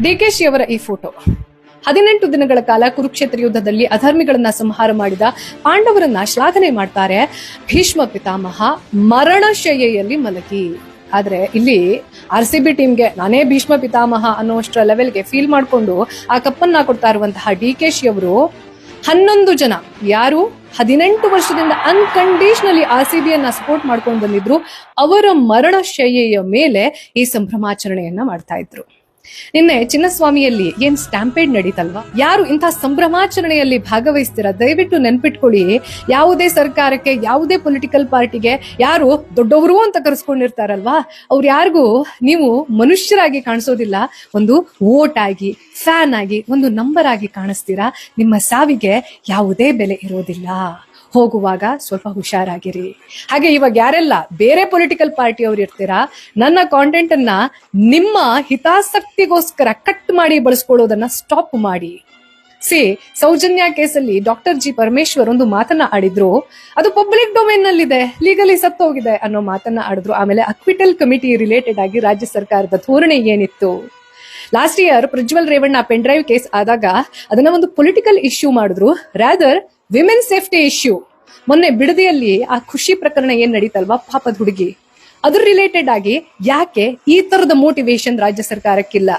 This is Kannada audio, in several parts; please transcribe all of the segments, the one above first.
ಡಿಕೆಶಿ ಅವರ ಈ ಫೋಟೋ. ಹದಿನೆಂಟು ದಿನಗಳ ಕಾಲ ಕುರುಕ್ಷೇತ್ರ ಯುದ್ಧದಲ್ಲಿ ಅಧರ್ಮಿಗಳನ್ನ ಸಂಹಾರ ಮಾಡಿದ ಪಾಂಡವರನ್ನ ಶ್ಲಾಘನೆ ಮಾಡ್ತಾರೆ ಭೀಷ್ಮ ಪಿತಾಮಹ ಮರಣಶಯ್ಯಲ್ಲಿ ಮಲಗಿ. ಆದ್ರೆ ಇಲ್ಲಿ ಆರ್ ಸಿ ಬಿ ಟೀಮ್ಗೆ ನಾನೇ ಭೀಷ್ಮ ಪಿತಾಮಹ ಅನ್ನೋಷ್ಟರ ಲೆವೆಲ್ಗೆ ಫೀಲ್ ಮಾಡ್ಕೊಂಡು ಆ ಕಪ್ಪನ್ನ ಕೊಡ್ತಾ ಇರುವಂತಹ ಡಿ ಕೆ ಶಿ ಅವರು ಹನ್ನೊಂದು ಜನ. ಯಾರು? ಹದಿನೆಂಟು ವರ್ಷದಿಂದ ಅನ್ಕಂಡೀಷನಲಿ ಆರ್ ಸಿ ಬಿಯನ್ನ ಸಪೋರ್ಟ್ ಮಾಡ್ಕೊಂಡು ಬಂದಿದ್ರು. ಅವರ ಮರಣಶಯ್ಯೆಯ ಮೇಲೆ ಈ ಸಂಭ್ರಮಾಚರಣೆಯನ್ನ ಮಾಡ್ತಾ ಇದ್ರು. ನಿನ್ನೆ ಚಿನ್ನಸ್ವಾಮಿಯಲ್ಲಿ ಏನ್ ಸ್ಟ್ಯಾಂಪೇಡ್ ನಡೀತಲ್ವಾ? ಯಾರು ಇಂಥ ಸಂಭ್ರಮಾಚರಣೆಯಲ್ಲಿ ಭಾಗವಹಿಸ್ತೀರಾ? ದಯವಿಟ್ಟು ನೆನ್ಪಿಟ್ಕೊಳ್ಳಿ. ಯಾವುದೇ ಸರ್ಕಾರಕ್ಕೆ, ಯಾವುದೇ ಪೊಲಿಟಿಕಲ್ ಪಾರ್ಟಿಗೆ ಯಾರು ದೊಡ್ಡವರು ಅಂತ ಕರೆಸ್ಕೊಂಡಿರ್ತಾರಲ್ವಾ? ಅವ್ರು ಯಾರಿಗೂ ನೀವು ಮನುಷ್ಯರಾಗಿ ಕಾಣಿಸೋದಿಲ್ಲ. ಒಂದು ವೋಟ್ ಆಗಿ, ಫ್ಯಾನ್ ಆಗಿ, ಒಂದು ನಂಬರ್ ಆಗಿ ಕಾಣಿಸ್ತೀರಾ? ನಿಮ್ಮ ಸಾವಿಗೆ ಯಾವುದೇ ಬೆಲೆ ಇರೋದಿಲ್ಲ. ಹೋಗುವಾಗ ಸ್ವಲ್ಪ ಹುಷಾರಾಗಿರಿ. ಹಾಗೆ ಇವಾಗ ಯಾರೆಲ್ಲ ಬೇರೆ ಪೊಲಿಟಿಕಲ್ ಪಾರ್ಟಿಯವರು ಇರ್ತೀರಾ, ನನ್ನ ಕಾಂಟೆಂಟ್ ಅನ್ನ ನಿಮ್ಮ ಹಿತಾಸಕ್ತಿಗೋಸ್ಕರ ಕಟ್ ಮಾಡಿ ಬಳಸ್ಕೊಳ್ಳೋದನ್ನ ಸ್ಟಾಪ್ ಮಾಡಿ. ಸಿ ಸೌಜನ್ಯ ಕೇಸಲ್ಲಿ ಡಾಕ್ಟರ್ ಜಿ ಪರಮೇಶ್ವರ್ ಒಂದು ಮಾತನ್ನ ಆಡಿದ್ರು. ಅದು ಪಬ್ಲಿಕ್ ಡೊಮೇನ್ ನಲ್ಲಿದೆ ಲೀಗಲಿ ಸತ್ತೋಗಿದೆ ಅನ್ನೋ ಮಾತನ್ನ ಆಡಿದ್ರು. ಆಮೇಲೆ ಅಕ್ವಿಟಲ್ ಕಮಿಟಿ ರಿಲೇಟೆಡ್ ಆಗಿ ರಾಜ್ಯ ಸರ್ಕಾರದ ಧೋರಣೆ ಏನಿತ್ತು? Last year Prajwal Revanna pen drive case ಆದಾಗ ಅದನ್ನ ಒಂದು ಪೊಲಿಟಿಕಲ್ ಇಶ್ಯೂ ಮಾಡಿದ್ರು. ರಾದರ್ ವಿಮೆನ್ ಸೇಫ್ಟಿ ಇಶ್ಯೂ ಮೊನ್ನೆ ಬಿಡದಿಯಲ್ಲಿ ಆ ಖುಷಿ ಪ್ರಕರಣ ಏನ್ ನಡೀತಲ್ವಾ? ಪಾಪದ ಹುಡುಗಿ. ಅದ್ರ ರಿಲೇಟೆಡ್ ಆಗಿ ಯಾಕೆ ಈ ತರದ ಮೋಟಿವೇಶನ್ ರಾಜ್ಯ ಸರ್ಕಾರಕ್ಕಿಲ್ಲ?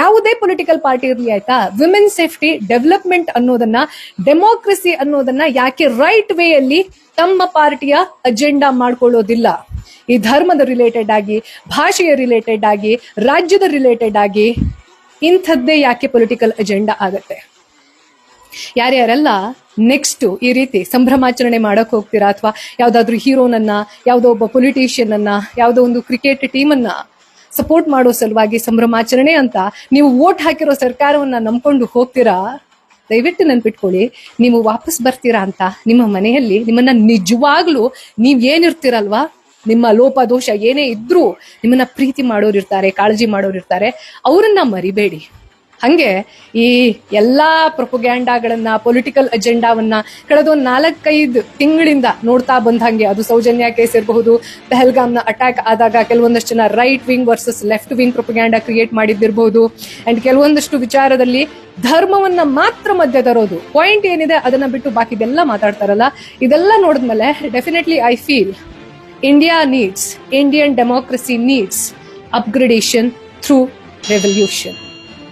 ಯಾವುದೇ ಪೊಲಿಟಿಕಲ್ ಪಾರ್ಟಿ ಇರಲಿ ಆಯ್ತಾ ವಿಮೆನ್ ಸೇಫ್ಟಿ ಡೆವಲಪ್ಮೆಂಟ್ ಅನ್ನೋದನ್ನ ಡೆಮೋಕ್ರಸಿ ಅನ್ನೋದನ್ನ ಯಾಕೆ ರೈಟ್ ವೇಯಲ್ಲಿ ತಮ್ಮ ಪಾರ್ಟಿಯ ಅಜೆಂಡಾ ಮಾಡ್ಕೊಳ್ಳೋದಿಲ್ಲ? ಈ ಧರ್ಮದ ರಿಲೇಟೆಡ್ ಆಗಿ, ಭಾಷೆಯ ರಿಲೇಟೆಡ್ ಆಗಿ, ರಾಜ್ಯದ ರಿಲೇಟೆಡ್ ಆಗಿ ಇಂಥದ್ದೇ ಯಾಕೆ ಪೊಲಿಟಿಕಲ್ ಅಜೆಂಡಾ ಆಗತ್ತೆ? ಯಾರ್ಯಾರೆಲ್ಲ ನೆಕ್ಸ್ಟ್ ಈ ರೀತಿ ಸಂಭ್ರಮಾಚರಣೆ ಮಾಡಕ್ ಹೋಗ್ತೀರಾ? ಅಥವಾ ಯಾವ್ದಾದ್ರು ಹೀರೋನನ್ನ ಯಾವ್ದೋ ಒಬ್ಬ ಪೊಲಿಟಿಷಿಯನ್ ಅನ್ನ ಯಾವ್ದೋ ಒಂದು ಕ್ರಿಕೆಟ್ ಟೀಮ್ ಅನ್ನ ಸಪೋರ್ಟ್ ಮಾಡೋ ಸಲುವಾಗಿ ಸಂಭ್ರಮಾಚರಣೆ ಅಂತ ನೀವು ವೋಟ್ ಹಾಕಿರೋ ಸರ್ಕಾರವನ್ನ ನಂಬ್ಕೊಂಡು ಹೋಗ್ತೀರಾ? ದಯವಿಟ್ಟು ನೆನ್ಪಿಟ್ಕೊಳ್ಳಿ, ನೀವು ವಾಪಸ್ ಬರ್ತೀರಾ ಅಂತ ನಿಮ್ಮ ಮನೆಯಲ್ಲಿ ನಿಮ್ಮನ್ನ ನಿಜವಾಗ್ಲೂ ನೀವ್ ಏನಿರ್ತೀರಲ್ವಾ? ನಿಮ್ಮ ಲೋಪ, ದೋಷ ಏನೇ ಇದ್ರೂ ನಿಮ್ಮನ್ನ ಪ್ರೀತಿ ಮಾಡೋರು ಇರ್ತಾರೆ ಕಾಳಜಿ ಮಾಡೋರು ಇರ್ತಾರೆ ಅವರನ್ನ ಮರಿಬೇಡಿ. ಹಂಗೆ ಈ ಎಲ್ಲಾ ಪ್ರೊಪೊಗ್ಯಾಂಡಾಗಳನ್ನ ಪೊಲಿಟಿಕಲ್ ಅಜೆಂಡಾವನ್ನ ಕಳೆದ ಒಂದು ನಾಲ್ಕೈದು ತಿಂಗಳಿಂದ ನೋಡ್ತಾ ಹಾಗೆ. ಅದು ಸೌಜನ್ಯ ಕೇಸ್ ಇರಬಹುದು, ಪೆಹಲ್ಗಾಮ್ನ ಅಟ್ಯಾಕ್ ಆದಾಗ ಕೆಲವೊಂದಷ್ಟು ಜನ right wing versus left wing propaganda create ಮಾಡಿದ್ದಿರಬಹುದು. And ಕೆಲವೊಂದಷ್ಟು ವಿಚಾರದಲ್ಲಿ ಧರ್ಮವನ್ನ ಮಾತ್ರ ಮಧ್ಯ ತರೋದು. ಪಾಯಿಂಟ್ ಏನಿದೆ ಅದನ್ನ ಬಿಟ್ಟು ಬಾಕಿದೆಲ್ಲ ಮಾತಾಡ್ತಾರಲ್ಲ? ಇದೆಲ್ಲ ನೋಡಿದ್ಮೇಲೆ definitely I feel India needs Indian democracy needs upgradation through revolution